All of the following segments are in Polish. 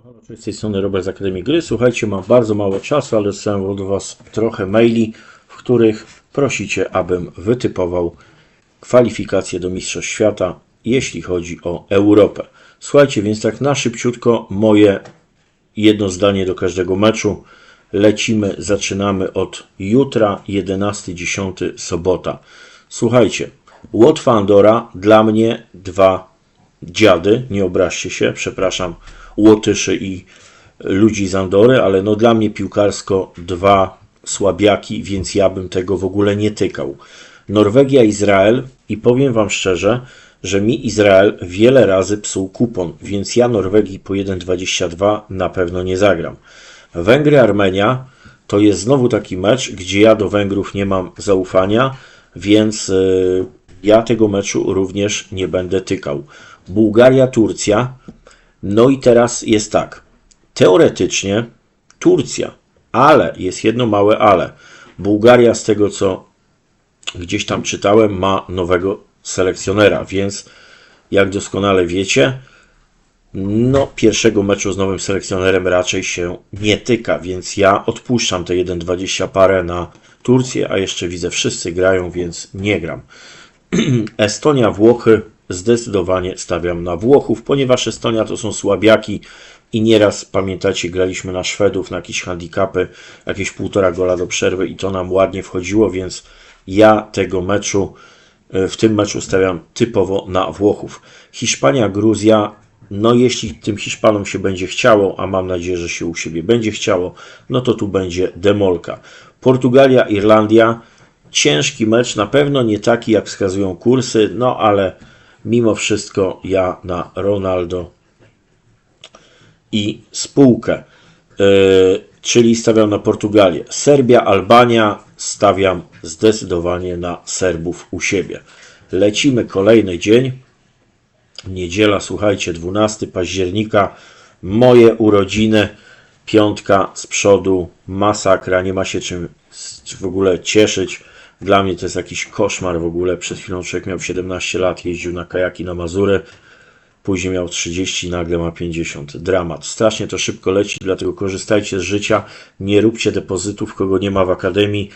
Halo, z tej strony Robert z Akademii Gry. Słuchajcie, mam bardzo mało czasu, ale dostałem od Was trochę maili, w których prosicie, abym wytypował kwalifikacje do Mistrzostw Świata, jeśli chodzi o Europę. Słuchajcie, więc tak na szybciutko moje jedno zdanie do każdego meczu. Lecimy, zaczynamy od jutra, 11.10, sobota. Słuchajcie, Łotwa Andora dla mnie dwa dziady, nie obraźcie się, przepraszam Łotyszy i ludzi z Andory, ale no dla mnie piłkarsko dwa słabiaki, więc ja bym tego w ogóle nie tykał. Norwegia, Izrael i powiem Wam szczerze, że mi Izrael wiele razy psuł kupon, więc ja Norwegii po 1,22 na pewno nie zagram. Węgry, Armenia to jest znowu taki mecz, gdzie ja do Węgrów nie mam zaufania, więc yy, ja tego meczu również nie będę tykał. Bułgaria, Turcja. No i teraz jest tak. Teoretycznie Turcja, ale jest jedno małe ale. Bułgaria, z tego co gdzieś tam czytałem, ma nowego selekcjonera, więc jak doskonale wiecie, no pierwszego meczu z nowym selekcjonerem raczej się nie tyka, więc ja odpuszczam te 1,20 parę na Turcję, a jeszcze widzę wszyscy grają, więc nie gram. Estonia, Włochy, zdecydowanie stawiam na Włochów, ponieważ Estonia to są słabiaki i nieraz, pamiętacie, graliśmy na Szwedów, na jakieś handicapy, jakieś półtora gola do przerwy i to nam ładnie wchodziło, więc ja tego meczu, e, w tym meczu stawiam typowo na Włochów. Hiszpania, Gruzja, no jeśli tym Hiszpanom się będzie chciało, a mam nadzieję, że się u siebie będzie chciało, no to tu będzie demolka. Portugalia, Irlandia, ciężki mecz, na pewno nie taki jak wskazują kursy, no ale mimo wszystko ja na Ronaldo i spółkę, yy, czyli stawiam na Portugalię. Serbia, Albania stawiam zdecydowanie na Serbów u siebie. Lecimy kolejny dzień. Niedziela, słuchajcie, 12 października, moje urodziny, piątka z przodu, masakra, nie ma się czym w ogóle cieszyć. Dla mnie to jest jakiś koszmar w ogóle. Przed chwilą człowiek miał 17 lat, jeździł na kajaki na Mazury, później miał 30, nagle ma 50. Dramat. Strasznie to szybko leci, dlatego korzystajcie z życia, nie róbcie depozytów, kogo nie ma w akademii.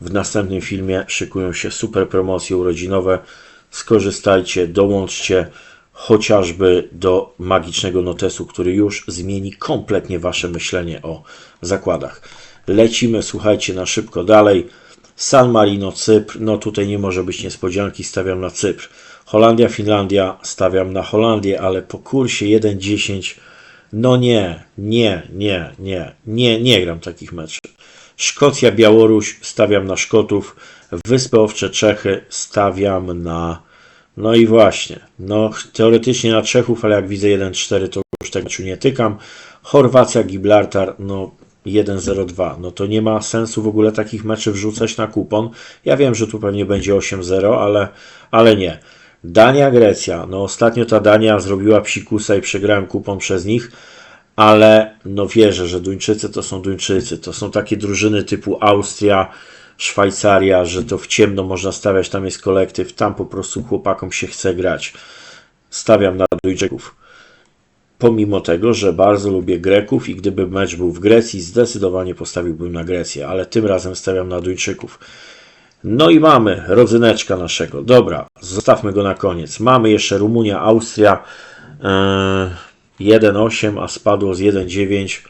W następnym filmie szykują się super promocje urodzinowe. Skorzystajcie, dołączcie chociażby do magicznego notesu, który już zmieni kompletnie wasze myślenie o zakładach. Lecimy, słuchajcie, na szybko dalej. San Marino, Cypr, no tutaj nie może być niespodzianki, stawiam na Cypr. Holandia, Finlandia, stawiam na Holandię, ale po kursie 1-10, no nie, nie, nie, nie, nie, nie gram takich meczów. Szkocja, Białoruś, stawiam na Szkotów. Wyspy Owcze, Czechy, stawiam na... No i właśnie, no teoretycznie na Czechów, ale jak widzę 1-4, to już tego meczu nie tykam. Chorwacja, Gibraltar, no 1-0-2. No to nie ma sensu w ogóle takich meczy wrzucać na kupon. Ja wiem, że tu pewnie będzie 8-0, ale, ale nie. Dania, Grecja. No ostatnio ta Dania zrobiła psikusa i przegrałem kupon przez nich, ale no wierzę, że Duńczycy to są Duńczycy. To są takie drużyny typu Austria, Szwajcaria, że to w ciemno można stawiać, tam jest kolektyw, tam po prostu chłopakom się chce grać. Stawiam na Duńczyków pomimo tego, że bardzo lubię Greków i gdyby mecz był w Grecji, zdecydowanie postawiłbym na Grecję, ale tym razem stawiam na Duńczyków. No i mamy rodzyneczka naszego. Dobra, zostawmy go na koniec. Mamy jeszcze Rumunia, Austria yy, 1,8, a spadło z 1,9.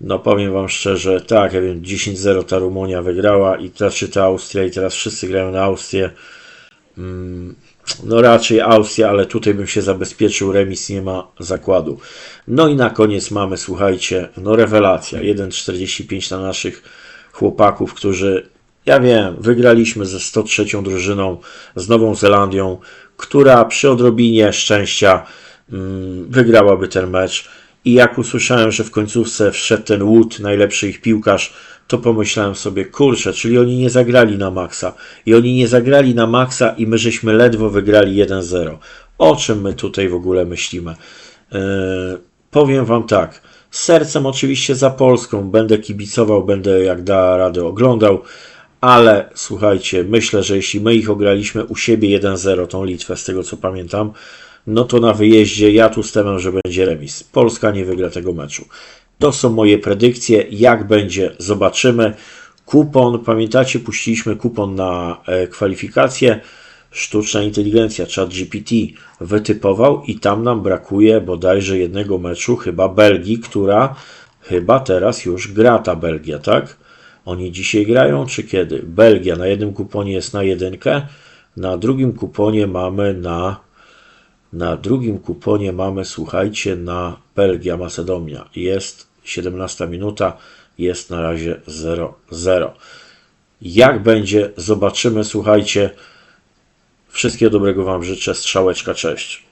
No powiem Wam szczerze, tak, ja wiem, 10-0 ta Rumunia wygrała i znaczy ta Austria i teraz wszyscy grają na Austrię. No raczej Austria, ale tutaj bym się zabezpieczył, remis nie ma zakładu. No i na koniec mamy, słuchajcie, no rewelacja, 1,45 na naszych chłopaków, którzy, ja wiem, wygraliśmy ze 103 drużyną z Nową Zelandią, która przy odrobinie szczęścia mm, wygrałaby ten mecz. I jak usłyszałem, że w końcówce wszedł ten Wood, najlepszy ich piłkarz, to pomyślałem sobie, kurczę, czyli oni nie zagrali na maksa. I oni nie zagrali na maksa i my żeśmy ledwo wygrali 1-0. O czym my tutaj w ogóle myślimy? Yy, powiem Wam tak. Sercem oczywiście za Polską. Będę kibicował, będę jak da radę oglądał. Ale słuchajcie, myślę, że jeśli my ich ograliśmy u siebie 1-0, tą Litwę, z tego co pamiętam, no to na wyjeździe ja tu stawiam, że będzie remis. Polska nie wygra tego meczu. To są moje predykcje. Jak będzie, zobaczymy. Kupon, pamiętacie, puściliśmy kupon na e, kwalifikacje. Sztuczna inteligencja, ChatGPT wytypował i tam nam brakuje bodajże jednego meczu, chyba Belgii, która chyba teraz już gra ta Belgia, tak? Oni dzisiaj grają, czy kiedy? Belgia na jednym kuponie jest na jedynkę, na drugim kuponie mamy na na drugim kuponie mamy, słuchajcie, na Belgia, Macedonia. Jest 17 minuta, jest na razie 0-0. Jak będzie, zobaczymy, słuchajcie. Wszystkiego dobrego Wam życzę. Strzałeczka, cześć.